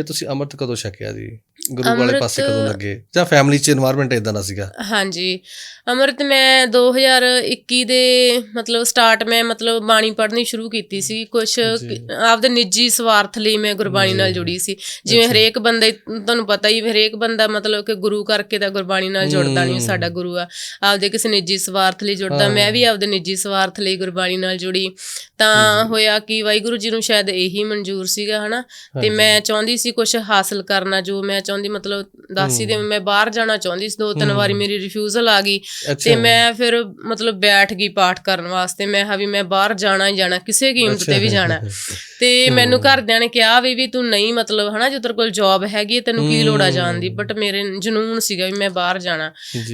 ਫਿਰ ਤੁਸੀਂ ਅੰਮ੍ਰਿਤ ਕਦੋਂ ਛਕਿਆ ਜੀ? ਗੁਰੂ ਵਾਲੇ ਪਾਸੇ ਕਦੋਂ ਲੱਗੇ? ਜਾਂ ਫੈਮਿਲੀ ਚ এনवायरमेंट ਇਦਾਂ ਦਾ ਸੀਗਾ? ਹਾਂਜੀ ਅਮਰਤ ਮੈਂ 2021 ਦੇ ਮਤਲਬ ਸਟਾਰਟ ਮੈਂ ਮਤਲਬ ਬਾਣੀ ਪੜ੍ਹਨੀ ਸ਼ੁਰੂ ਕੀਤੀ ਸੀ। ਕੁਝ ਆਪਦੇ ਨਿੱਜੀ ਸਵਾਰਥ ਲਈ ਮੈਂ ਗੁਰਬਾਣੀ ਨਾਲ ਜੁੜੀ ਸੀ। ਜਿਵੇਂ ਹਰੇਕ ਬੰਦੇ ਤੁਹਾਨੂੰ ਪਤਾ ਹੀ ਹਰੇਕ ਬੰਦਾ ਮਤਲਬ ਕਿ ਗੁਰੂ ਕਰਕੇ ਤਾਂ ਗੁਰਬਾਣੀ ਨਾਲ ਜੁੜਦਾ ਨਹੀਂ ਸਾਡਾ ਗੁਰੂ ਆ। ਆਪਦੇ ਕਿਸੇ ਨਿੱਜੀ ਸਵਾਰਥ ਲਈ ਜੁੜਦਾ। ਮੈਂ ਵੀ ਆਪਦੇ ਨਿੱਜੀ ਸਵਾਰਥ ਲਈ ਗੁਰਬਾਣੀ ਨਾਲ ਜੁੜੀ। ਤਾਂ ਹੋਇਆ ਕਿ ਵਾਹਿਗੁਰੂ ਜੀ ਨੂੰ ਸ਼ਾਇਦ ਇਹੀ ਮਨਜ਼ੂਰ ਸੀਗਾ ਹਨਾ? ਤੇ ਮੈਂ ਚਾਹੁੰਦੀ ਸੀ ਕੁਝ ਹਾਸਲ ਕਰਨਾ ਜੋ ਮੈਂ ਚਾਹੁੰਦੀ ਮਤਲਬ ਦਾਸੀ ਦੇ। ਮੈਂ ਬਾਹਰ ਜਾਣਾ ਚਾਹੁੰਦੀ ਸੀ ਦੋ ਤਿੰਨ। ਵਾਰੀ ਮੇਰੀ ਰਿਫਿਊਜ਼ਲ ਆ ਗਈ ਤੇ ਮੈਂ ਫਿਰ ਮਤਲਬ ਬੈਠ ਗਈ ਪਾਠ ਕਰਨ ਵਾਸਤੇ ਮੈਂ ਹਾਂ ਵੀ ਮੈਂ ਬਾਹਰ ਜਾਣਾ ਹੀ ਜਾਣਾ ਕਿਸੇ ਕੀਮਤ ਤੇ ਵੀ ਜਾਣਾ ਤੇ ਮੈਨੂੰ ਘਰਦਿਆਂ ਨੇ ਕਿਹਾ ਵੀ ਵੀ ਤੂੰ ਨਹੀਂ ਮਤਲਬ ਹਨਾ ਜੇ ਤੇਰੇ ਕੋਲ ਜੌਬ ਹੈਗੀ ਹੈ, ਤੈਨੂੰ ਕੀ ਲੋੜ ਆ ਜਾਣ ਦੀ? ਬਟ ਮੇਰੇ ਜਨੂਨ ਸੀਗਾ ਵੀ ਮੈਂ ਬਾਹਰ ਜਾਣਾ।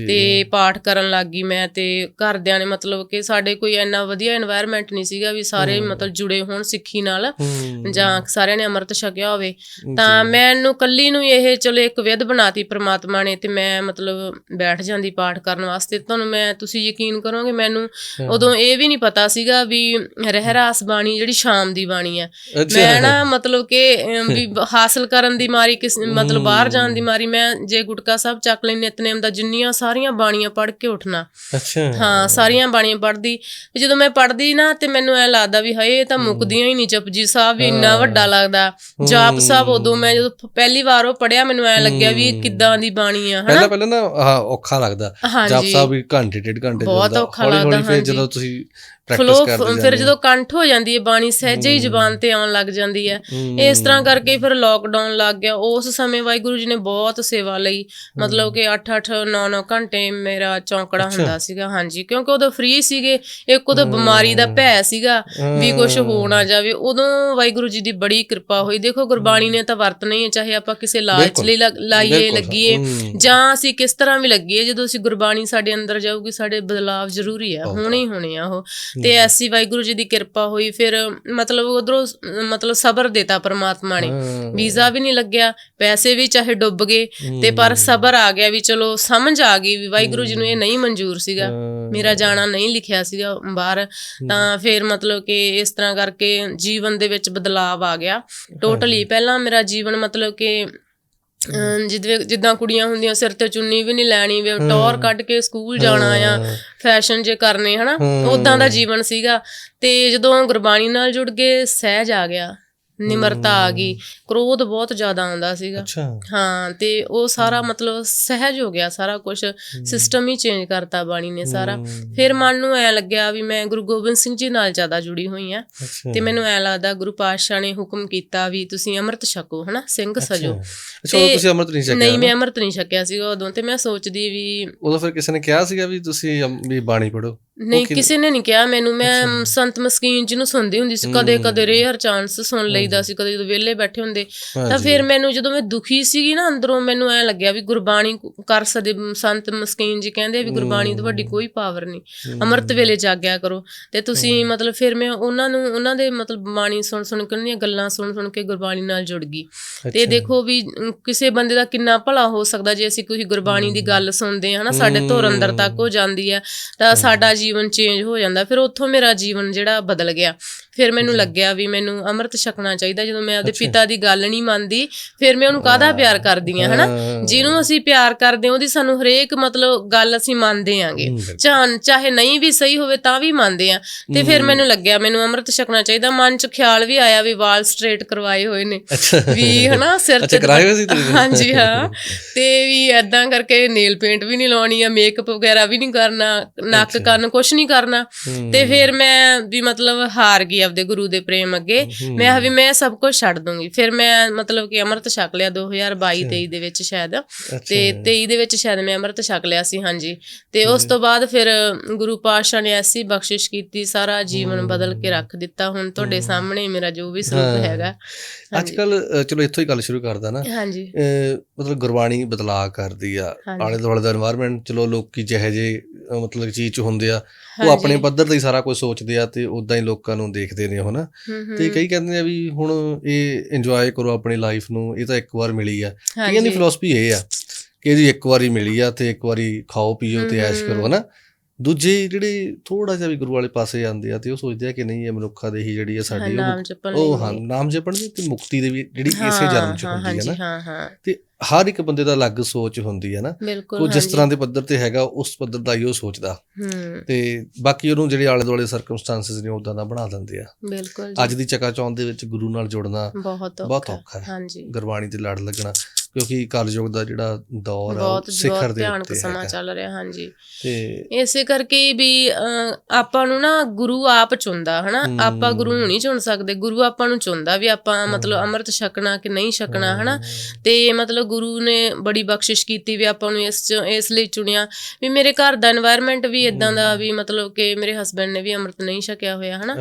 ਤੇ ਪਾਠ ਕਰਨ ਲੱਗ ਗਈ ਮੈਂ ਤੇ ਘਰਦਿਆਂ ਨੇ ਮਤਲਬ ਕਿ ਸਾਡੇ ਕੋਈ ਇੰਨਾ ਵਧੀਆ এনवायरमेंट ਨਹੀਂ ਸੀਗਾ ਵੀ ਸਾਰੇ ਮਤਲਬ ਜੁੜੇ ਹੋਣ ਸਿੱਖੀ ਨਾਲ ਜਾਂ ਸਾਰਿਆਂ ਨੇ ਅੰਮ੍ਰਿਤ ਛਕਿਆ ਹੋਵੇ। ਤਾਂ ਮੈਂ ਇਹਨੂੰ ਕੱਲੀ ਨੂੰ ਇਹ ਚਲੋ ਇੱਕ ਵਿਧ ਬਣਾਤੀ ਪ੍ਰਮਾਤਮਾ ਨੇ ਤੇ ਮੈਂ ਮਤਲਬ ਬੈਠ ਜਾਂਦੀ ਪਾਠ ਕਰਨ ਵਾਸਤੇ। ਤੁਹਾਨੂੰ ਮੈਂ ਤੁਸੀਂ ਯਕੀਨ ਕਰੋਗੇ ਮੈਨੂੰ ਉਦੋਂ ਇਹ ਵੀ ਨਹੀਂ ਪਤਾ ਸੀਗਾ ਵੀ ਰਹਿਰਾਸ ਬਾਣੀ ਜਿਹੜੀ ਸ਼ਾਮ ਦੀ ਬਾਣੀ ਆ ਮੈਂ ਨਾ ਮਤਲਬ ਕਿ ਵੀ ਹਾਸਲ ਕਰਨ ਦੀ ਮਾਰੀ ਕਿਸ ਮਤਲਬ ਬਾਹਰ ਜਾਣ ਦੀ ਮਾਰੀ ਮੈਂ ਜੇ ਗੁਟਕਾ ਸਾਹਿਬ ਚੱਕ ਲਈ ਨਿਤਨੇਮ ਦਾ ਜਿੰਨੀਆਂ ਸਾਰੀਆਂ ਬਾਣੀਆਂ ਪੜ੍ਹ ਕੇ ਉੱਠਣਾ। ਅੱਛਾ। ਹਾਂ ਸਾਰੀਆਂ ਬਾਣੀਆਂ ਪੜ੍ਹਦੀ। ਤੇ ਜਦੋਂ ਮੈਂ ਪੜ੍ਹਦੀ ਨਾ ਤੇ ਮੈਨੂੰ ਐ ਲੱਗਦਾ ਵੀ ਹਏ ਇਹ ਤਾਂ ਮੁੱਕਦੀਆਂ ਹੀ ਨਹੀਂ ਜਪਜੀ ਸਾਹਿਬ ਵੀ ਇੰਨਾ। ਵੱਡਾ ਲੱਗਦਾ। ਜਾਪ ਸਾਹਿਬ ਉਦੋਂ ਮੈਂ ਜਦੋਂ ਪਹਿਲੀ ਵਾਰ ਉਹ ਪੜਿਆ ਮੈਨੂੰ ਐ ਲੱਗਿਆ ਵੀ। ਕਿੱਦਾਂ ਦੀ ਬਾਣੀ ਆ ਪਹਿਲਾਂ ਹਨਾ ਪਹਿਲਾਂ ਨਾ ਆਹ ਔਖਾ ਲੱਗਦਾ। ਜਾਪ ਸਾਹਿਬ ਵੀ ਘੰਟੇ ਡੇਢ ਘੰਟੇ ਬਹੁਤ। ਔਖਾ ਲੱਗਦਾ, ਫਿਰ। ਜਦੋਂ ਤੁਸੀਂ ਪ੍ਰੈਕਟਿਸ ਕਰਦੇ ਫਿਰ ਜਦੋਂ ਕੰਠ ਹੋ ਜਾਂਦੀ ਹੈ ਬਾਣੀ ਸਹਿਜੇ ਹੀ। ਜ਼ੁਬਾਨ ਤੇ ਆਉਣ ਲੱਗ ਜਾਂਦੀ ਹੈ ਇਸ ਤਰ੍ਹਾਂ ਕਰਕੇ ਫਿਰ ਲੋਕਡਾਊਨ ਲੱਗ ਗਿਆ ਉਸ ਸਮੇਂ ਵਾਹਿਗੁਰੂ ਜੀ ਨੇ ਬਹੁਤ ਸੇਵਾ ਲਈ ਮਤਲਬ ਕਿ 8-8 9-9 ਘੰਟੇ ਮੇਰਾ ਚੌਂਕੜਾ। ਹੁੰਦਾ ਸੀਗਾ ਹਾਂਜੀ ਕਿਉਂਕਿ ਉਦੋਂ ਫ੍ਰੀ ਸੀਗੇ ਇੱਕ ਉਦੋਂ। ਬਿਮਾਰੀ ਦਾ ਭੈ ਸੀਗਾ ਵੀ ਕੁਝ। ਹੋ ਨਾ ਜਾਵੇ ਉਦੋਂ ਵਾਹਿਗੁਰੂ ਜੀ ਦੀ ਬੜੀ ਕਿਰਪਾ ਹੋਈ ਦੇਖੋ ਗੁਰਬਾਣੀ ਨੇ ਤਾਂ ਵਰਤਣਾ ਹੀ ਹੈ ਚਾਹੇ ਆਪਾਂ ਕਿਸੇ ਲਾਲਚ। ਲਈ ਲਾਈਏ। ਲੱਗੀਏ। ਜਾਂ ਅਸੀਂ ਕਿਸ ਤਰ੍ਹਾਂ ਵੀ ਲੱਗੀਏ ਜਦੋਂ ਅਸੀਂ ਗੁਰਬਾਣੀ ਸਾਡੇ ਅੰਦਰ ਜਾਊਗੀ ਸਾਡੇ ਬਦਲਾਵ ਜ਼ਰੂਰੀ ਆ ਬਹੁਤ। ਹੋਣੇ ਹੀ ਹੋਣੇ ਆ ਉਹ ਤੇ ਐਸੀ ਵਾਹਿਗੁਰੂ ਜੀ ਦੀ ਕਿਰਪਾ ਹੋਈ ਫਿਰ ਮਤਲਬ ਉਧਰੋਂ ਮਤਲਬ ਸਬਰ ਦਿੱਤਾ ਪ੍ਰਮਾਤਮਾ ਨੇ। ਵੀਜ਼ਾ ਵੀ ਨਹੀਂ ਲੱਗਿਆ ਪੈਸੇ ਵੀ ਚਾਹੇ ਡੁੱਬ ਗਏ ਤੇ ਪਰ ਸਬਰ ਆ ਗਿਆ ਵੀ ਚਲੋ ਸਮਝ ਆ ਗਈ ਵੀ ਵਾਹਿਗੁਰੂ ਜੀ ਨੂੰ ਇਹ ਨਹੀਂ ਮਨਜ਼ੂਰ ਸੀਗਾ। ਮੇਰਾ ਜਾਣਾ ਨਹੀਂ ਲਿਖਿਆ ਸੀਗਾ ਬਾਹਰ। ਤਾਂ ਫਿਰ ਮਤਲਬ ਕਿ ਇਸ ਤਰ੍ਹਾਂ ਕਰਕੇ ਜੀਵਨ ਦੇ ਵਿੱਚ ਬਦਲਾਵ ਆ ਗਿਆ। ਟੋਟਲੀ ਪਹਿਲਾਂ ਮੇਰਾ ਜੀਵਨ ਮਤਲਬ ਕਿ ਅਮ, ਜਿੱਦਾਂ ਜਿੱਦਾਂ ਕੁੜੀਆਂ ਹੁੰਦੀਆਂ ਸਿਰ ਤੇ ਚੁੰਨੀ ਵੀ ਨਹੀਂ ਲੈਣੀ ਵੀ ਟੌਰ ਕੱਢ ਕੇ ਸਕੂਲ ਜਾਣਾ ਆ। ਫੈਸ਼ਨ ਜੇ ਕਰਨੇ ਹਨਾ। ਉਦਾਂ ਦਾ ਜੀਵਨ ਸੀਗਾ ਤੇ ਜਦੋਂ ਗੁਰਬਾਣੀ ਨਾਲ ਜੁੜ ਕੇ ਸਹਿਜ ਆ ਗਿਆ ਨਿਮਰਤਾ ਆ ਗਈ ਕ੍ਰੋਧ ਬਹੁਤ ਜ਼ਿਆਦਾ ਆਉਂਦਾ ਸੀਗਾ। ਹਾਂ ਤੇ ਉਹ ਸਾਰਾ ਮਤਲਬ ਸਹਿਜ ਹੋ ਗਿਆ ਸਾਰਾ ਕੁਝ ਸਿਸਟਮ ਹੀ ਚੇਂਜ ਕਰਤਾ ਬਾਣੀ ਨੇ ਸਾਰਾ। ਫਿਰ ਮਨ ਨੂੰ ਐ ਲੱਗਿਆ ਵੀ ਮੈਂ ਗੁਰੂ ਗੋਬਿੰਦ ਸਿੰਘ ਜੀ ਨਾਲ ਜ਼ਿਆਦਾ ਜੁੜੀ ਹੋਈ ਆ। ਤੇ ਮੈਨੂੰ ਐ ਲੱਗਦਾ ਗੁਰੂ ਪਾਤਸ਼ਾਹ ਨੇ ਹੁਕਮ ਕੀਤਾ ਵੀ ਤੁਸੀਂ ਅੰਮ੍ਰਿਤ ਛਕੋ ਹਨਾ? ਸਿੰਘ ਸਜੋ। ਅੱਛਾ ਤੁਸੀਂ ਅੰਮ੍ਰਿਤ ਨਹੀਂ ਛਕਿਆ ਨਹੀਂ? ਮੈਂ ਅੰਮ੍ਰਿਤ ਨਹੀਂ ਛਕਿਆ ਸੀਗਾ ਉਦੋਂ ਤੇ ਮੈਂ ਸੋਚਦੀ ਵੀ ਉਦੋਂ ਫਿਰ ਕਿਸੇ ਨੇ ਕਿਹਾ ਸੀਗਾ ਵੀ ਤੁਸੀਂ ਵੀ ਬਾਣੀ ਪੜੋ ਨਹੀਂ ਕਿਸੇ ਨੇ ਨਹੀਂ ਕਿਹਾ ਮੈਨੂੰ। ਮੈਂ। ਸੰਤ ਮਸਕੀਨ ਜੀ ਨੂੰ ਸੁਣਦੀ ਹੁੰਦੀ ਸੀ ਕਦੇ ਕਦੇ ਰੇਅਰ ਚਾਂਸ ਸੁਣ ਲਈਦਾ ਸੀ ਕਦੇ ਜਦੋਂ ਵਿਹਲੇ ਬੈਠੇ ਹੁੰਦੇ। ਤਾਂ। ਫਿਰ ਮੈਨੂੰ ਜਦੋਂ ਮੈਂ ਦੁਖੀ ਸੀਗੀ ਨਾ ਅੰਦਰੋਂ ਮੈਨੂੰ ਐ ਲੱਗਿਆ ਵੀ ਗੁਰਬਾਣੀ ਕਰ ਸਕਦੇ ਸੰਤ ਮਸਕੀਨ ਜੀ ਕਹਿੰਦੇ ਵੀ ਗੁਰਬਾਣੀ ਤੋਂ ਵੱਡੀ ਕੋਈ ਪਾਵਰ ਨਹੀਂ। ਅੰਮ੍ਰਿਤ ਵੇਲੇ ਜਾਗਿਆ ਕਰੋ। ਤੇ ਤੁਸੀਂ ਮਤਲਬ ਫਿਰ ਮੈਂ ਉਹਨਾਂ ਨੂੰ ਉਹਨਾਂ ਦੇ ਮਤਲਬ ਬਾਣੀ ਸੁਣ ਸੁਣ ਕੇ ਉਹਨਾਂ ਦੀਆਂ ਗੱਲਾਂ ਸੁਣ ਸੁਣ ਕੇ ਗੁਰਬਾਣੀ ਨਾਲ ਜੁੜ ਗਈ। ਤੇ। ਦੇਖੋ ਵੀ ਕਿਸੇ ਬੰਦੇ ਦਾ ਕਿੰਨਾ ਭਲਾ ਹੋ ਸਕਦਾ ਜੇ ਅਸੀਂ ਕੋਈ ਗੁਰਬਾਣੀ ਦੀ ਗੱਲ ਸੁਣਦੇ ਹਾਂ ਹਨਾ ਸਾਡੇ ਧੁਰ ਅੰਦਰ ਤੱਕ ਹੋ। ਜਾਂਦੀ ਹੈ। ਤਾਂ ਸਾਡਾ ਜੀਵਨ ਚੇਂਜ ਹੋ ਜਾਂਦਾ ਫਿਰ ਉੱਥੋਂ ਮੇਰਾ ਜੀਵਨ ਜਿਹੜਾ ਬਦਲ ਗਿਆ। ਫਿਰ ਮੈਨੂੰ ਲੱਗਿਆ ਵੀ ਮੈਨੂੰ ਅੰਮ੍ਰਿਤ ਛਕਣਾ ਚਾਹੀਦਾ ਜਦੋਂ ਮੈਂ ਆਪਦੇ ਪਿਤਾ ਦੀ ਗੱਲ ਨਹੀਂ ਮੰਨਦੀ ਫਿਰ ਮੈਂ ਉਹਨੂੰ ਕਾਹਦਾ ਪਿਆਰ ਕਰਦੀ ਆ ਹਨਾ। ਜਿਹਨੂੰ ਅਸੀਂ ਪਿਆਰ ਕਰਦੇ ਉਹਦੀ ਸਾਨੂੰ ਹਰੇਕ ਮਤਲਬ ਗੱਲ ਅਸੀਂ ਮੰਨਦੇ ਆਂਗੇ ਬਿਲਕੁਲ। ਚਾਹ ਨਹੀਂ ਵੀ ਸਹੀ ਹੋਵੇ ਤਾਂ ਵੀ ਮੰਨਦੇ ਆ ਤੇ ਫਿਰ ਮੈਨੂੰ ਲੱਗਿਆ ਮੈਨੂੰ ਅੰਮ੍ਰਿਤ ਛਕਣਾ ਚਾਹੀਦਾ। ਮਨ 'ਚ ਖਿਆਲ ਵੀ ਆਇਆ ਵੀ ਵਾਲ ਸਟ੍ਰੇਟ ਕਰਵਾਏ ਹੋਏ ਨੇ। ਵੀ ਹਨਾ ਸਿਰ ਅੱਛਾ, ਕਰਾਏ ਹੋਏ ਸੀ ਤੁਸੀਂ? ਹਾਂਜੀ ਹਾਂ। ਤੇ ਵੀ ਐਦਾਂ ਕਰਕੇ ਨੇਲ ਪੇਂਟ ਵੀ ਨਹੀਂ ਲਾਉਣੀ ਆ ਮੇਕਅਪ ਵਗੈਰਾ ਵੀ ਨਹੀਂ ਕਰਨਾ ਨੱਕ ਕੰਨ ਕੁਝ ਨਹੀਂ ਕਰਨਾ। ਤੇ ਫਿਰ ਮੈਂ ਵੀ ਮਤਲਬ ਹਾਰ ਗਈ ਆਪਦੇ ਗੁਰੂ ਦੇ ਪ੍ਰੇਮ ਅੱਗੇ। ਮੈਂ ਹਾਂ ਮੈਂ ਸਭ ਕੁਝ ਛੱਡ ਦੂੰਗੀ। ਫਿਰ ਮੈਂ ਮਤਲਬ ਕਿ ਅੰਮ੍ਰਿਤ ਛਕ ਲਿਆ 2022 23 ਦੇ ਵਿੱਚ ਸ਼ਾਇਦ। ਤੇ 23 ਦੇ ਵਿੱਚ ਸ਼ਾਇਦ ਮੈਂ ਅੰਮ੍ਰਿਤ ਛਕ ਲਿਆ ਸੀ ਹਾਂਜੀ। ਤੇ ਉਸ ਤੋਂ ਬਾਅਦ ਫਿਰ ਗੁਰੂ ਪਾਤਸ਼ਾਹ ਨੇ ਐਸੀ ਬਖਸ਼ਿਸ਼ ਕੀਤੀ ਸਾਰਾ ਜੀਵਨ ਬਦਲ ਕੇ ਰੱਖ ਦਿੱਤਾ। ਹੁਣ ਤੁਹਾਡੇ ਸਾਹਮਣੇ ਮੇਰਾ ਜੋ ਵੀ ਸਰੂਪ ਹੈਗਾ। ਅੱਜ ਕੱਲ ਚਲੋ ਇੱਥੋਂ ਹੀ ਗੱਲ ਸ਼ੁਰੂ ਕਰਦਾ ਨਾ। ਹਾਂਜੀ। ਮਤਲਬ ਗੁਰਬਾਣੀ ਬਦਲਾ ਕਰਦੀ ਆ। ਆਲੇ ਦੁਆਲੇ ਦਾ এনवायरमेंट ਚਲੋ ਲੋਕੀ ਜਿਹੇ ਜੇ ਮਤਲਬ ਚੀਜ਼ ਚ ਹੁੰਦੇ ਆ। ਉਹ। ਆਪਣੇ ਪੱਧਰ ਤੇ ਹੀ ਸਾਰਾ ਕੁਝ ਸੋਚਦੇ ਆ ਤੇ ਉਦਾਂ ਹੀ ਲੋਕਾਂ ਨੂੰ ਦੇਖਦੇ ਨੇ ਹਨਾ। ਤੇ ਕਈ ਕਹਿੰਦੇ ਆ ਵੀ ਹੁਣ ਇਹ ਇੰਜੋਏ ਕਰੋ ਆਪਣੀ ਲਾਈਫ ਨੂੰ ਇਹ ਤਾਂ ਇੱਕ ਵਾਰ ਮਿਲੀ ਆ ਕਈਆਂ ਦੀ। ਫਿਲਾਸਫੀ ਇਹ ਆ ਕਿ ਜੀ ਇੱਕ ਵਾਰੀ ਮਿਲੀ ਆ ਤੇ ਇੱਕ ਵਾਰੀ ਖਾਓ ਪੀਓ ਤੇ ਐਸ਼ ਕਰੋ ਹਨਾ ਦੂਜੇ ਜਿਹੜੇ ਥੋੜਾ ਜਿਹਾ ਵੀ ਗੁਰੂ ਵਾਲੇ ਪਾਸੇ ਜਾਂਦੇ ਆ ਤੇ ਉਹ ਸੋਚਦੇ ਆ ਕਿ ਨਹੀਂ ਇਹ ਮਨੁੱਖਾਂ ਦੇ ਹੀ ਜਿਹੜੀ ਆ ਸਾਡੀ ਉਹ ਹਾਂ। ਨਾਮ ਜਪਣ ਦੀ ਤੇ ਮੁਕਤੀ ਦੇ ਵੀ ਜਿਹੜੀ ਇਸੇ ਜਨਮ ਚ ਹੁੰਦੀ ਹੈ ਨਾ ਹਾਂ ਹਾਂ ਤੇ ਹਰ ਇੱਕ ਬੰਦੇ ਦਾ ਅਲੱਗ ਸੋਚ ਹੁੰਦੀ ਹੈ ਨਾ। ਉਹ ਜਿਸ। ਤਰ੍ਹਾਂ ਦੇ ਪੱਧਰ ਤੇ ਹੈਗਾ ਉਸ ਪੱਧਰ ਦਾ ਹੀ ਉਹ ਸੋਚਦਾ। ਤੇ ਬਾਕੀ ਉਹਨੂੰ ਜਿਹੜੇ ਆਲੇ ਦੁਆਲੇ ਸਰਕਮਸਟੈਂਸਸ ਨੇ ਉਦਾਂ ਦਾ ਬਣਾ ਦਿੰਦੇ ਆ। ਬਿਲਕੁਲ ਅੱਜ ਦੀ ਚਕਾਚੌਂਧ ਦੇ ਵਿੱਚ ਗੁਰੂ ਨਾਲ ਜੁੜਨਾ ਬਹੁਤ ਔਖਾ ਹੈ। ਹਾਂਜੀ। ਗੁਰਬਾਣੀ ਤੇ ਲੜ ਲੱਗਣਾ ਕਿਉਂਕਿ ਕਲਯੁਗ ਦਾ ਜਿਹੜਾ ਦੌਰ ਆ ਸਿਖਰ ਦੇ ਉੱਤੇ ਸਮਾਂ ਚੱਲ ਰਿਹਾ ਹਾਂਜੀ। ਤੇ ਇਸੇ ਕਰਕੇ ਵੀ ਆਪਾਂ ਨੂੰ ਨਾ ਗੁਰੂ ਆਪ ਚੁੰਦਾ ਹਨਾ। ਆਪਾਂ ਗੁਰੂ ਨੂੰ ਨਹੀਂ ਚੁਣ ਸਕਦੇ। ਗੁਰੂ ਆਪਾਂ ਨੂੰ ਚੁੰਦਾ ਵੀ ਆਪਾਂ ਮਤਲਬ ਅੰਮ੍ਰਿਤ ਛਕਣਾ ਕਿ ਨਹੀਂ ਛਕਣਾ ਹਨਾ? ਤੇ ਮਤਲਬ ਗੁਰੂ ਨੇ ਬੜੀ ਬਖਸ਼ਿਸ਼ ਕੀਤੀ ਵੀ ਆਪਾਂ ਨੂੰ ਇਸ ਚ- ਇਸ ਲਈ ਚੁਣਿਆ। ਵੀ ਮੇਰੇ ਘਰ ਦਾ এনवायरमेंट ਵੀ ਇਦਾਂ ਦਾ ਵੀ ਮਤਲਬ ਕਿ ਮੇਰੇ ਹਸਬੰਡ ਨੇ ਵੀ ਅੰਮ੍ਰਿਤ ਨਹੀਂ ਛਕਿਆ ਹੋਇਆ ਹਨਾ?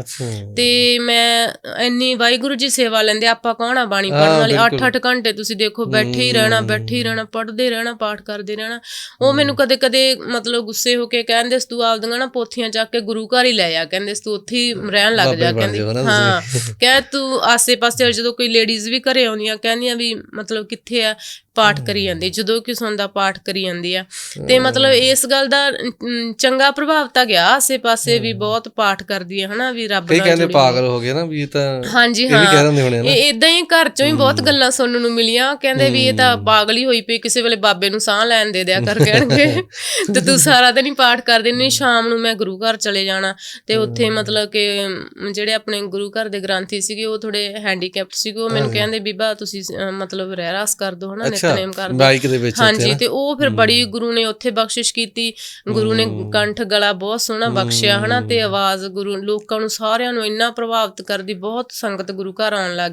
ਤੇ ਮੈਂ ਇੰਨੀ ਵਾਹਿਗੁਰੂ ਜੀ ਸੇਵਾ ਲੈਂਦੇ ਆਪਾਂ ਕੌਣ ਆ ਬਾਣੀ ਪੜਨ ਵਾਲੀ? 8-8 ਘੰਟੇ ਤੁਸੀਂ ਦੇਖੋ ਬੈਠੇ ਹੀ ਰਹਿਣਾ ਬੈਠੇ ਹੀ ਰਹਿਣਾ ਪੜਦੇ ਰਹਿਣਾ ਪਾਠ ਕਰਦੇ ਰਹਿਣਾ। ਉਹ ਮੈਨੂੰ ਕਦੇ-ਕਦੇ ਮਤਲਬ ਗੁੱਸੇ ਹੋ ਕੇ ਕਹਿੰਦੇ ਸੀ ਤੂੰ ਆਪਦੀਆਂ ਨਾ ਪੋਥੀਆਂ ਚੱਕ ਕੇ ਗੁਰੂ ਘਰ ਹੀ ਲੈ ਜਾ ਕਹਿੰਦੇ ਸੀ ਤੂੰ ਉੱਥੇ ਹੀ ਰਹਿਣ ਲੱਗ ਜਾ। ਕਹਿੰਦੇ ਹਾਂ। ਤੁਸੀਂ। ਕਹਿ ਤੂੰ ਆਸੇ-ਪਾਸੇ ਜਦੋਂ ਕੋਈ ਲੇਡੀਜ਼ ਵੀ ਘਰੇ ਆਉਂਦੀਆਂ ਕਹਿੰਦੀਆਂ ਵੀ ਮਤਲਬ ਕਿੱਥੇ ਆ? ਪਾਠ ਕਰੀ ਜਾਂਦੀ ਜਦੋਂ ਕਿ ਸੁਣਦਾ ਪਾਠ ਕਰੀ ਜਾਂਦੀ ਆ। ਤੇ ਮਤਲਬ ਇਸ ਗੱਲ ਦਾ ਅਮ, ਚੰਗਾ ਪ੍ਰਭਾਵ ਤਾਂ ਗਿਆ ਆਸੇ-ਪਾਸੇ ਵੀ ਬਹੁਤ ਪਾਠ ਕਰਦੀ ਹੈ ਹਨਾ ਵੀ ਰੱਬ ਕਈ ਨਾਲ ਕਹਿੰਦੇ ਜੁੜੀ ਹੋਈ। ਪਾਗਲ ਹੋ ਗਏ ਨਾ ਵੀ ਇਹ ਤਾਂ ਹਾਂਜੀ ਇਹ ਵੀ ਹਾਂ ਕਹਿ ਦਿੰਦੇ ਹੋਣੇ ਨਾ। ਇਹ ਇਦਾਂ ਹੀ ਘਰ ਚੋਂ ਹੀ ਬਹੁਤ ਗੱਲਾਂ ਸੁਣਨ ਨੂੰ ਮਿਲੀਆਂ ਕਹਿੰਦੇ ਵੀ ਇਹ ਤਾਂ ਪਾਗਲ ਹੀ ਹੋਈ ਪਈ ਕਿਸੇ ਵੇਲੇ ਬਾਬੇ ਨੂੰ ਸਾਹ ਲੈਣ ਦੇ ਦਿਆ ਕਰ ਕਹਿਣਗੇ। ਤੇ ਤੂੰ ਸਾਰਾ ਦਿਨ ਹੀ ਪਾਠ ਕਰਦੀ ਨਹੀਂ ਸ਼ਾਮ ਨੂੰ ਮੈਂ ਗੁਰੂ ਘਰ ਚਲੇ ਜਾਣਾ। ਤੇ ਉੱਥੇ ਮਤਲਬ ਕਿ ਅਮ, ਜਿਹੜੇ ਆਪਣੇ ਗੁਰੂ ਘਰ ਦੇ ਗ੍ਰੰਥੀ ਸੀਗੇ ਉਹ ਥੋੜੇ ਹੈਂਡੀਕੈਪਟ ਸੀਗੇ ਉਹ ਮੈਨੂੰ ਕਹਿੰਦੇ ਬੀਬਾ ਤੁਸੀਂ ਅ, ਮਤਲਬ ਰਹਿ ਰਾਸ ਕਰ ਦੋ ਹਨਾ। ਅੱਛਾ ਨਿਤਨੇਮ ਕਰ ਦੋ ਬਾਈਕ ਦੇ ਵਿੱਚ ਹਾਂਜੀ। ਤੇ ਉਹ ਫਿਰ ਬੜੀ ਗੁਰੂ ਨੇ ਉੱਥੇ ਬਖਸ਼ਿਸ਼ ਕੀਤੀ। ਗੁਰੂ ਨੇ ਕੰਠ ਗਲਾ ਬਹੁਤ ਸੋਹਣਾ ਬਖਸ਼ਿਆ ਹਨਾ ਤੇ ਆਵਾਜ਼ ਗੁਰੂ ਲੋਕਾਂ ਨੂੰ ਸਾਰਿਆਂ ਨੂੰ ਇੰਨਾ ਪ੍ਰਭਾਵਿਤ ਕਰਦੀ ਬਹੁਤ ਸੰਗਤ ਗੁਰੂ ਘਰ ਆਉਣ ਲੱਗ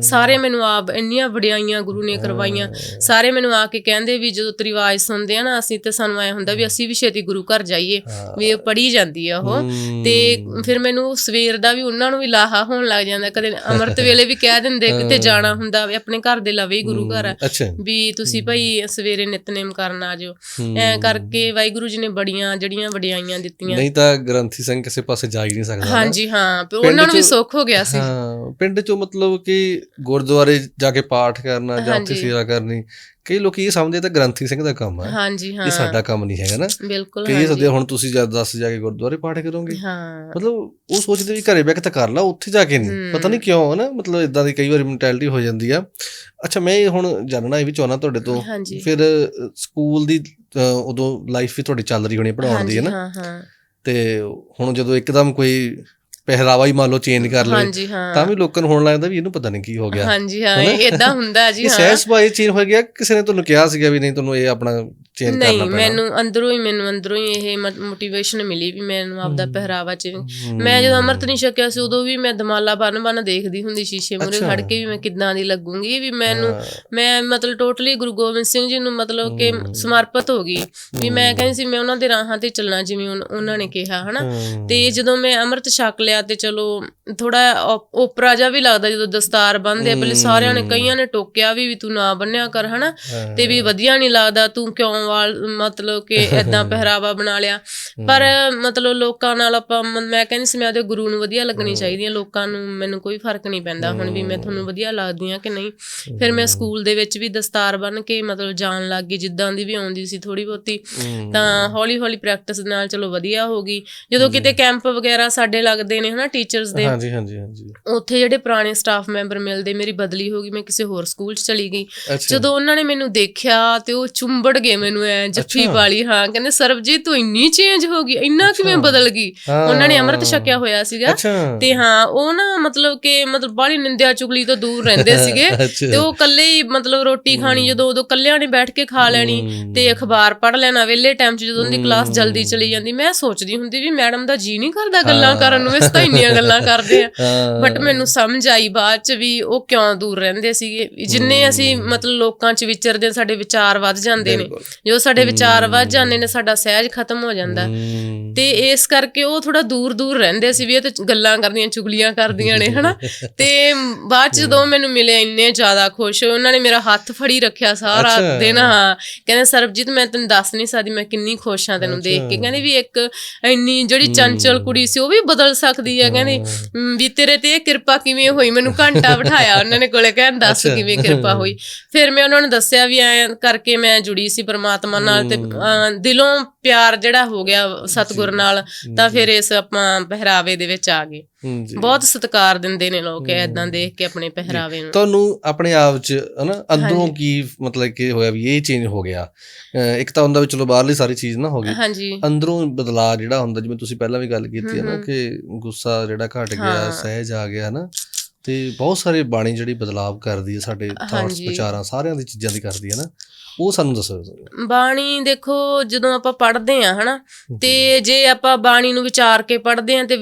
ਸਾਰੇ ਮੈਨੂੰ ਆਪ ਇੰਨੀਆਂ ਵਡਿਆਈਆਂ ਗੁਰੂ ਨੇ ਕਰਵਾਈਆਂ। ਸਾਰੇ ਮੈਨੂੰ ਆ ਕੇ ਕਹਿੰਦੇ ਵੀ ਜਦੋਂ ਤੇਰੀ ਆਵਾਜ਼ ਸੁਣਦੇ ਆ ਨਾ ਅਸੀਂ ਤੇ ਸਾਨੂੰ ਐ ਹੁੰਦਾ ਵੀ ਅਸੀਂ ਵੀ ਛੇਤੀ ਗੁਰੂ ਘਰ ਜਾਈਏ ਵੀ ਇਹ ਪੜੀ ਜਾਂਦੀ ਆ ਉਹ। ਤੇ ਫਿਰ ਮੈਨੂੰ ਸਵੇਰ ਦਾ ਵੀ ਉਹਨਾਂ ਨੂੰ ਵੀ ਲਾਹਾ ਹੋਣ ਲੱਗ ਜਾਂਦਾ। ਕਦੇ ਅੰਮ੍ਰਿਤ ਵੇਲੇ ਵੀ ਕਹਿ ਦਿੰਦੇ ਕਿਤੇ ਜਾਣਾ ਹੁੰਦਾ ਵੀ ਆਪਣੇ ਘਰ ਦੇ ਲਵੇ ਗੁਰੂ ਘਰ। ਆ ਅੱਛਾ ਵੀ ਤੁਸੀਂ ਭਾਈ ਸਵੇਰੇ ਨਿਤਨੇਮ ਕਰਨ ਆ ਜਾਓ। ਐ ਕਰਕੇ ਵਾਹਿਗੁਰੂ ਜੀ ਨੇ ਬੜੀਆਂ ਜਿਹੜੀਆਂ ਵਡਿਆਈਆਂ ਦਿੱਤੀਆਂ। ਨਹੀਂ ਤਾਂ ਗ੍ਰੰਥੀ ਸਿੰਘ ਕਿਸੇ ਪਾਸੇ ਜਾ ਹੀ ਨਹੀਂ ਸਕਦਾ। ਹਾਂਜੀ ਹਾਂ ਉਹਨਾਂ ਨੂੰ ਵੀ ਸੁੱਖ ਹੋ ਗਿਆ ਸੀ। ਹਾਂ ਪਿੰਡ ਚੋਂ ਮਤਲਬ ਕਿ ਗੁਰਦੁਆਰੇ ਜਾ ਕੇ ਪਾਠ ਕਰਨਾ ਜਾਂ ਉੱਥੇ। ਸੇਵਾ ਕਰਨੀ ਕਈ ਲੋਕੀ ਇਹ ਸਮਝਦੇ ਤਾਂ ਗ੍ਰੰਥੀ ਸਿੰਘ ਦਾ ਕੰਮ ਹੈ ਹਾਂਜੀ ਹਾਂ। ਇਹ ਸਾਡਾ ਕੰਮ ਨਹੀਂ ਹੈਗਾ ਨਾ। ਬਿਲਕੁਲ ਕਈ ਸੋਚਦੇ ਹੁਣ ਤੁਸੀਂ ਜਦ ਦੱਸ ਜਾ ਕੇ ਗੁਰਦੁਆਰੇ ਪਾਠ ਕਰੋਗੇ। ਹਾਂ। ਮਤਲਬ ਉਹ ਸੋਚਦੇ ਵੀ ਘਰੇ ਬੈ ਕੇ ਤਾਂ ਕਰ ਲਾ ਉੱਥੇ ਜਾ ਕੇ ਨਹੀਂ। ਪਤਾ ਨਹੀਂ ਕਿਉਂ ਹੈ ਨਾ ਮਤਲਬ ਇਦਾਂ ਦੀ ਕਈ ਵਾਰੀ ਮੈਂਟੈਲਿਟੀ ਹੋ ਜਾਂਦੀ ਆ। ਅੱਛਾ ਮੈਂ ਇਹ ਹੁਣ ਜਾਣਨਾ ਇਹ ਵੀ ਚਾਹਣਾ ਤੁਹਾਡੇ ਤੋਂ। ਫਿਰ ਸਕੂਲ ਦੀ ਉਦੋਂ ਲਾਈਫ ਵੀ ਤੁਹਾਡੀ ਚੱਲ ਰਹੀ ਹੋਣੀ ਪੜਾਉਣ ਦੀ ਹੈ ਨਾ। ਹਾਂ ਹਾਂ। ਤੇ ਹੁਣ ਜਦੋਂ ਇੱਕਦਮ ਕੋਈ ਪਹਿਰਾਵਾ ਹੀ ਮੰਨ ਲਓ ਚੇਂਜ ਕਰ ਹਾਂ। ਤਾਂ ਵੀ ਲੋਕਾਂ ਨੂੰ ਹੋਣ ਲੱਗਦਾ ਵੀ ਇਹਨੂੰ ਪਤਾ ਨਹੀਂ ਕੀ ਹੋ ਗਿਆ। ਹਾਂਜੀ ਹਾਂ ਇਦਾਂ ਹੁੰਦਾ ਜੀ ਹਾਂ। ਸਹਿਜ ਸੁਭਾਅ ਚੇਂਜ ਹੋ ਗਿਆ ਕਿਸੇ ਨੇ ਤੁਹਾਨੂੰ ਕਿਹਾ ਸੀਗਾ ਵੀ ਨਹੀਂ ਤੁਹਾਨੂੰ ਇਹ ਆਪਣਾ ਚੇਂਜ ਕਰਨਾ ਨਹੀਂ ਪੈਣਾ। ਮੈਨੂੰ ਅੰਦਰੋਂ ਹੀ ਮੈਨੂੰ ਅੰਦਰੋਂ ਹੀ ਇਹ ਮੋਟੀਵੇਸ਼ਨ ਮਿਲੀ ਵੀ ਮੈਨੂੰ ਆਪਦਾ ਪਹਿਰਾਵਾ ਚ ਮੈਂ ਜਦੋਂ ਅੰਮ੍ਰਿਤ ਨਹੀਂ ਛਕਿਆ ਸੀ ਉਦੋਂ ਵੀ ਮੈਂ ਦਮਾਲਾ ਬੰਨ ਬੰਨ ਦੇਖਦੀ ਹੁੰਦੀ ਸ਼ੀਸ਼ੇ ਮੂਰੇ। ਖੜ ਕੇ ਵੀ ਮੈਂ ਕਿੱਦਾਂ ਦੀ ਲੱਗੂੰਗੀ ਵੀ ਮੈਨੂੰ। ਮੈਂ ਮਤਲਬ ਟੋਟਲੀ ਗੁਰੂ ਗੋਬਿੰਦ ਸਿੰਘ ਜੀ ਨੂੰ ਮਤਲਬ ਕਿ ਸਮਰਪਿਤ ਹੋ ਗਈ ਵੀ ਮੈਂ ਕਹਿੰਦੀ ਸੀ ਮੈਂ ਉਹਨਾਂ ਦੇ ਰਾਹਾਂ ਤੇ ਚੱਲਣਾ ਜਿਵੇਂ ਉਹਨਾਂ ਨੇ ਕਿਹਾ ਹਨਾ? ਤੇ ਜਦੋਂ ਮੈਂ ਅੰਮ੍ਰਿਤ ਛਕ ਲਿਆ ਤੇ ਚਲੋ ਥੋੜਾ ਓਪਰਾ ਜਿਹਾ ਵੀ ਲੱਗਦਾ ਜਦੋਂ ਦਸਤਾਰ ਬੰਨ੍ਹਦੇ ਆ ਪਹਿਲੇ ਸਾਰਿਆਂ ਨੇ ਕਈਆਂ ਨੇ ਟੋਕਿਆ ਵੀ ਵੀ ਤੂੰ ਨਾ ਬੰਨਿਆ ਕਰ ਹਨਾ। ਤੇ ਵੀ ਵਧੀਆ ਨਹੀਂ ਲੱਗਦਾ ਤੂੰ ਕਿਉਂ ਵਾਲ ਮਤਲਬ ਕਿ ਐਦਾਂ ਪਹਿਰਾਵਾ ਬਣਾ ਲਿਆ? ਪਰ ਮਤਲਬ ਲੋਕਾਂ ਨਾਲ ਆਪਾਂ ਮ- ਕਹਿੰਦੀ ਸੀ ਮੈਂ ਉਹਦੇ ਗੁਰੂ ਨੂੰ ਵਧੀਆ ਲੱਗਣੀ ਚਾਹੀਦੀ ਹੈ ਲੋਕਾਂ ਨੂੰ ਮੈਨੂੰ ਕੋਈ ਫ਼ਰਕ ਨਹੀਂ ਪੈਂਦਾ ਹੁਣ ਵੀ ਮੈਂ ਤੁਹਾਨੂੰ ਵਧੀਆ ਲੱਗਦੀ ਆ ਕਿ ਨਹੀਂ। ਫਿਰ ਮੈਂ ਸਕੂਲ ਦੇ ਵਿੱਚ ਵੀ ਦਸਤਾਰ ਬੰਨ ਕੇ ਮਤਲਬ ਜਾਣ ਲੱਗ ਗਈ ਜਿੱਦਾਂ ਦੀ ਵੀ ਆਉਂਦੀ ਸੀ ਥੋੜੀ ਬਹੁਤੀ। ਤਾਂ ਹੌਲੀ ਹੌਲੀ ਪ੍ਰੈਕਟਿਸ ਨਾਲ ਚਲੋ ਵਧੀਆ ਹੋ ਗਈ। ਜਦੋਂ ਕਿਤੇ ਕੈਂਪ ਵਗੈਰਾ ਸਾਡੇ ਲੱਗਦੇ ਨੇ ਹਨਾ ਟੀਚਰਸ ਦੇ। ਹਾਂਜੀ ਹਾਂਜੀ ਹਾਂਜੀ। ਉੱਥੇ ਜਿਹੜੇ ਪੁਰਾਣੇ ਸਟਾਫ ਮੈਂਬਰ ਮਿਲਦੇ ਮੇਰੀ ਬਦਲੀ ਹੋ ਗਈ ਮੈਂ ਕਿਸੇ ਹੋਰ ਸਕੂਲ 'ਚ ਚਲੀ ਗਈ। ਜਦੋਂ ਉਹਨਾਂ ਨੇ ਮੈਨੂੰ ਦੇਖਿਆ ਤੇ ਉਹ ਚੁੰਬੜ ਗਏ ਮੈਨੂੰ ਐ ਜੱਫੀ। ਵਾਲੀ ਹਾਂ ਕਹਿੰਦੇ ਸਰਬਜੀਤ ਤੂੰ ਇੰਨੀ ਚੇਂਜ ਹੋ ਗਈ ਇੰਨਾ ਕਿਵੇਂ ਬਦਲ ਗਈ। ਉਹਨਾਂ ਨੇ ਅੰਮ੍ਰਿਤ ਛਕਿਆ ਹੋਇਆ ਸੀਗਾ। ਤੇ ਹਾਂ ਉਹ ਨਾ ਮਤਲਬ ਕਿ ਮਤਲਬ ਬਾਹਲੀ ਨਿੰਦਿਆ ਚੁਗਲੀ ਤੋਂ ਦੂਰ ਰਹਿੰਦੇ ਸੀਗੇ। ਤੇ ਉਹ ਇਕੱਲੇ ਹੀ ਮਤਲਬ ਰੋਟੀ ਖਾਣੀ ਜਦੋਂ ਉਦੋਂ ਇਕੱਲਿਆਂ ਨੇ ਬੈਠ ਕੇ ਖਾ ਲੈਣੀ। ਤੇ ਅਖਬਾਰ ਪੜ੍ਹ ਲੈਣਾ ਵਿਹਲੇ ਟਾਈਮ 'ਚ ਜਦੋਂ ਉਹਦੀ ਕਲਾਸ ਜਲਦੀ ਚਲੀ ਜਾਂਦੀ ਮੈਂ ਸੋਚਦੀ ਹੁੰਦੀ ਵੀ ਮੈਡਮ ਦਾ ਜੀ ਨਹੀਂ ਕਰਦਾ ਗੱਲਾਂ ਕਰਨ ਨੂੰ ਇਸ ਤਾਂ ਇੰਨੀਆਂ ਗੱਲਾਂ ਕਰਦੇ ਆ। ਬਟ ਮੈਨੂੰ ਸਮਝ ਆਈ ਬਾਅਦ ਚ ਵੀ ਉਹ ਕਿਉਂ ਦੂਰ ਰਹਿੰਦੇ ਸੀਗੇ? ਜਿੰਨੇ ਅਸੀਂ ਮਤਲਬ ਲੋਕਾਂ ਚ ਵਿਚਰਦੇ ਸਾਡੇ ਵਿਚਾਰ ਵੱਧ ਜਾਂਦੇ ਨੇ। ਜਦੋਂ ਸਾਡੇ ਵਿਚਾਰ ਵੱਧ ਜਾਂਦੇ ਨੇ ਸਾਡਾ ਸਹਿਜ ਖਤਮ ਹੋ ਜਾਂਦਾ। ਤੇ ਇਸ ਕਰਕੇ ਉਹ ਥੋੜਾ ਦੂਰ ਦੂਰ ਰਹਿੰਦੇ ਸੀ ਵੀ ਇਹ ਤਾਂ ਗੱਲਾਂ ਕਰਦੀਆਂ ਚੁਗਲੀਆਂ ਕਰਦੀਆਂ ਨੇ ਹਨਾ? ਤੇ ਬਾਅਦ ਚ ਜਦੋਂ ਮੈਨੂੰ ਮਿਲੇ ਇੰਨੇ ਜ਼ਿਆਦਾ ਖੁਸ਼ ਹੋਏ ਉਹਨਾਂ ਨੇ ਮੇਰਾ ਹੱਥ ਫੜੀ ਰੱਖਿਆ ਸਾਰਾ। ਦਿਨ ਹਾਂ। ਕਹਿੰਦੇ ਸਰਬਜੀਤ ਮੈਂ ਤੈਨੂੰ ਦੱਸ ਨਹੀਂ ਸਕਦੀ ਮੈਂ ਕਿੰਨੀ ਖੁਸ਼ ਹਾਂ ਤੈਨੂੰ ਦੇਖ ਕੇ। ਕਹਿੰਦੇ ਵੀ ਇੱਕ ਇੰਨੀ ਜਿਹੜੀ ਚੰਚਲ ਕੁੜੀ ਸੀ ਉਹ ਵੀ ਬਦਲ ਸਕਦੀ ਹੈ ਕਹਿੰਦੇ "ਹਮ, ਵੀ ਤੇਰੇ ਤੇ ਇਹ ਕਿਰਪਾ ਕਿਵੇਂ ਹੋਈ? ਮੈਨੂੰ ਘੰਟਾ ਬਿਠਾਇਆ ਉਹਨਾਂ ਨੇ ਕੋਲੇ ਕਹਿਣ ਦੱਸ। ਕਿਵੇਂ ਕਿਰਪਾ ਹੋਈ? ਫਿਰ ਮੈਂ ਉਹਨਾਂ ਨੂੰ ਦੱਸਿਆ ਵੀ ਐ ਕਰਕੇ ਮੈਂ ਜੁੜੀ ਸੀ ਪਰਮਾਤਮਾ ਨਾਲ ਤੇ ਦਿਲੋਂ ਪਿਆਰ ਜਿਹੜਾ ਹੋ ਗਿਆ ਸਤਿਗੁਰ ਨਾਲ ਤਾਂ ਫਿਰ ਇਸ ਆਪਾਂ ਪਹਿਰਾਵੇ ਦੇ ਵਿੱਚ ਆ ਗਏ। ਬਹੁਤ ਸਤਿਕਾਰ ਦਿੰਦੇ ਨੇ ਲੋਕ ਐਦਾਂ ਦੇਖ ਕੇ ਆਪਣੇ ਪਹਿਰਾਵੇ ਨੂੰ। ਤੁਹਾਨੂੰ ਆਪਣੇ ਆਪ ਚ ਹਨਾ ਅੰਦਰੋਂ ਕੀ ਮਤਲਬ ਕਿ ਹੋਇਆ ਵੀ ਇਹ ਚੇਂਜ ਹੋ ਗਿਆ? ਇੱਕ ਤਾਂ ਹੁੰਦਾ ਵੀ ਚਲੋ ਬਾਹਰਲੀ ਸਾਰੀ ਚੀਜ਼ ਨਾ ਹੋ ਗਈ। ਅੰਦਰੋਂ ਬਦਲਾਅ ਜਿਹੜਾ ਹੁੰਦਾ ਜਿਵੇਂ ਤੁਸੀਂ ਪਹਿਲਾਂ ਵੀ ਗੱਲ ਕੀਤੀ ਹੈ ਨਾ। ਕਿ ਗੁੱਸਾ ਜਿਹੜਾ ਘਟ ਗਿਆ। ਸਹਿਜ ਆ ਗਿਆ ਨਾ ਤੇ ਬਹੁਤ ਸਾਰੇ ਬਾਣੀ ਜਿਹੜੀ ਬਦਲਾਅ ਕਰਦੀ ਹੈ ਸਾਡੇ ਥਾਟਸ। ਵਿਚਾਰਾਂ ਸਾਰਿਆਂ ਦੀ ਚੀਜ਼ਾਂ ਦੀ ਕਰਦੀ ਹੈ ਨਾ ਉਹ ਸਾਨੂੰ ਦੱਸੋ ਬਾਣੀ ਦੇਖੋ ਜਦੋਂ ਆਪਾਂ ਪੜ੍ਹਦੇ ਆ ਹਨਾ ਤੇ ਜੇ। ਆਪਾਂ ਬਾਣੀ ਨੂੰ ਵਿਚਾਰ ਕੇ ਪੜ੍ਹਦੇ ਆ ਤੇ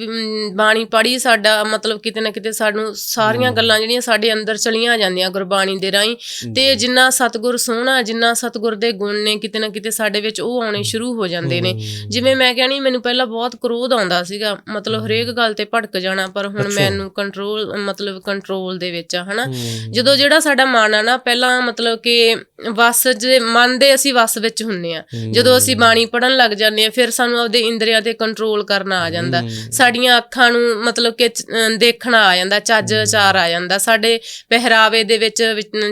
ਬਾਣੀ ਪੜ੍ਹੀ ਸਾਡਾ ਮਤਲਬ ਕਿਤੇ ਨਾ ਕਿਤੇ ਸਾਨੂੰ ਸਾਰੀਆਂ ਗੱਲਾਂ ਜਿਹੜੀਆਂ ਸਾਡੇ ਅੰਦਰ ਚਲੀਆਂ ਜਾਂਦੀਆਂ ਗੁਰਬਾਣੀ ਦੇ ਰਾਹੀਂ ਤੇ ਜਿੰਨਾ ਸਤਿਗੁਰ ਸੋਹਣਾ ਜਿੰਨਾ ਸਤਿਗੁਰ ਦੇ ਗੁਣ ਨੇ ਕਿਤੇ ਨਾ ਕਿਤੇ ਸਾਡੇ ਵਿੱਚ ਉਹ ਆਉਣੇ ਸ਼ੁਰੂ ਹੋ ਜਾਂਦੇ ਨੇ। ਜਿਵੇਂ ਮੈਂ ਕਹਿਣੀ ਮੈਨੂੰ ਪਹਿਲਾਂ ਬਹੁਤ ਕ੍ਰੋਧ ਆਉਂਦਾ ਸੀਗਾ ਮਤਲਬ ਹਰੇਕ ਗੱਲ ਤੇ ਭੜਕ ਜਾਣਾ ਪਰ ਹੁਣ। ਮੈਨੂੰ ਕੰਟਰੋਲ ਮਤਲਬ ਕੰਟਰੋਲ ਦੇ ਵਿੱਚ ਆ ਹਨਾ? ਜਦੋਂ ਜਿਹੜਾ ਸਾਡਾ ਮਨ ਆ ਨਾ ਪਹਿਲਾਂ ਮਤਲਬ ਕਿ ਵਸ ਜੇ ਮਨ ਦੇ ਅਸੀਂ ਵਸ ਵਿੱਚ ਹੁੰਨੇ ਆ। ਜਦੋਂ ਅਸੀਂ ਬਾਣੀ ਪੜਨ ਲੱਗ ਜਾਂਦੇ ਆ ਫਿਰ ਸਾਨੂੰ ਆਪਦੇ ਇੰਦਰੀਆਂ ਤੇ ਕੰਟਰੋਲ ਕਰਨਾ ਆ ਜਾਂਦਾ। ਸਾਡੀਆਂ ਅੱਖਾਂ ਨੂੰ ਮਤਲਬ ਕਿ ਦੇਖਣਾ ਆ ਜਾਂਦਾ ਚੱਜ ਵਿਚਾਰ ਆ ਜਾਂਦਾ। ਸਾਡੇ ਪਹਿਰਾਵੇ ਦੇ ਵਿੱਚ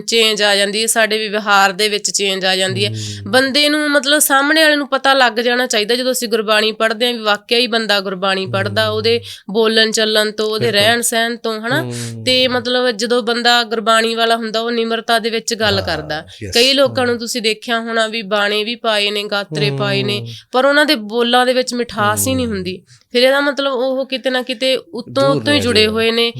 ਚੇਂਜ ਆ ਜਾਂਦੀ ਹੈ ਸਾਡੇ ਵਿਵਹਾਰ ਦੇ ਵਿੱਚ ਚੇਂਜ ਆ ਜਾਂਦੀ ਹੈ। ਬੰਦੇ ਨੂੰ ਮਤਲਬ ਸਾਹਮਣੇ ਵਾਲੇ ਨੂੰ ਪਤਾ ਲੱਗ ਜਾਣਾ ਚਾਹੀਦਾ ਜਦੋਂ ਅਸੀਂ ਗੁਰਬਾਣੀ ਪੜ੍ਹਦੇ ਆਂ ਵੀ ਵਾਕਿਆ ਹੀ ਬੰਦਾ ਗੁਰਬਾਣੀ ਪੜ੍ਹਦਾ ਉਹਦੇ ਬੋਲਣ ਚੱਲਣ ਤੋਂ ਉਹਦੇ ਰਹਿਣ ਸਹਿਣ ਤੋਂ ਹਨਾ? ਤੇ ਮਤਲਬ ਜਦੋਂ ਬੰਦਾ ਗੁਰਬਾਣੀ ਵਾਲਾ ਹੁੰਦਾ ਉਹ ਨਿਮਰਤਾ ਦੇ ਵਿੱਚ ਗੱਲ ਕਰਦਾ. ਕਈ ਲੋਕਾਂ ਨੂੰ ਤੁਸੀਂ ਦੇਖਿਆ ਹੋਣਾ ਵੀ ਬਾਣੇ ਵੀ ਪਾਏ ਨੇ ਗਾਤਰੇ ਪਾਏ ਨੇ ਪਰ ਉਹਨਾਂ ਦੇ ਬੋਲਾਂ ਦੇ ਵਿੱਚ ਮਿਠਾਸ ਹੀ ਨਹੀਂ ਹੁੰਦੀ। ਫਿਰ ਇਹਦਾ ਮਤਲਬ ਉਹ ਕਿਤੇ ਨਾ ਕਿਤੇ ਉੱਤੋਂ ਉੱਤੋਂ ਹੀ ਜੁੜੇ। ਹੋਏ ਨੇ।